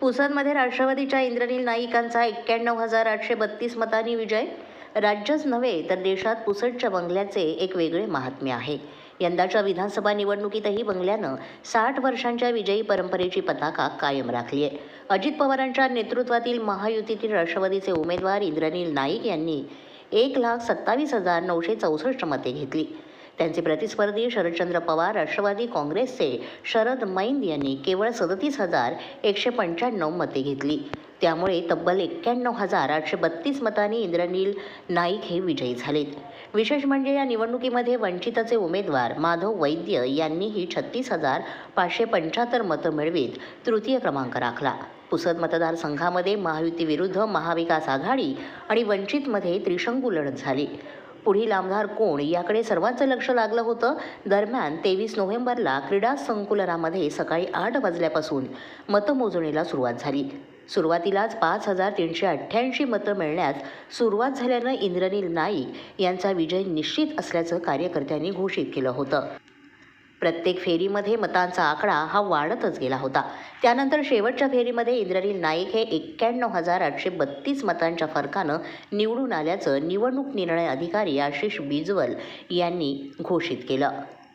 पुसदमध्ये राष्ट्रवादीच्या इंद्रनील नाईकांचा एक्क्याण्णव हजार आठशे बत्तीस मतांनी विजय. राज्यच नव्हे तर देशात पुसदच्या बंगल्याचे एक वेगळे महात्म्य आहे. यंदाच्या विधानसभा निवडणुकीतही बंगल्यानं साठ वर्षांच्या विजयी परंपरेची पताका कायम राखली आहे अजित पवारांच्या नेतृत्वातील महायुतीतील राष्ट्रवादीचे उमेदवार इंद्रनील नाईक यांनी एक लाख सत्तावीस हजार नऊशे चौसष्ट मते घेतली. त्यांचे प्रतिस्पर्धी शरदचंद्र पवार राष्ट्रवादी काँग्रेसचे शरद मैंद यांनी केवळ सदतीस हजार एकशे पंच्याण्णव मते घेतली. त्यामुळे तब्बल एक्क्याण्णव हजार आठशे बत्तीस मतांनी इंद्रनील नाईक हे विजयी झालेत. विशेष म्हणजे या निवडणुकीमध्ये वंचितचे उमेदवार माधव वैद्य यांनीही छत्तीस हजार पाचशे पंच्याहत्तर मतं मिळवीत तृतीय क्रमांक राखला. पुसद मतदारसंघामध्ये महायुतीविरुद्ध महाविकास आघाडी आणि वंचितमध्ये त्रिशंकू लढत झाली. पुढील आमदार कोण याकडे सर्वांचं लक्ष लागलं होतं. दरम्यान तेवीस नोव्हेंबरला क्रीडा संकुलनामध्ये सकाळी आठ वाजल्यापासून मतमोजणीला सुरुवात झाली. सुरुवातीलाच पाच हजार तीनशे अठ्ठ्याऐंशी मतं मिळण्यास सुरुवात झाल्यानं इंद्रनील नाईक यांचा विजय निश्चित असल्याचं कार्यकर्त्यांनी घोषित केलं होतं. प्रत्येक फेरीमध्ये मतांचा आकडा हा वाढतच गेला होता. त्यानंतर शेवटच्या फेरीमध्ये इंद्रनील नाईक हे एक्क्याण्णव हजार आठशे बत्तीस मतांच्या फरकानं निवडून आल्याचं निवडणूक निर्णय अधिकारी आशिष बिजवल यांनी घोषित केलं.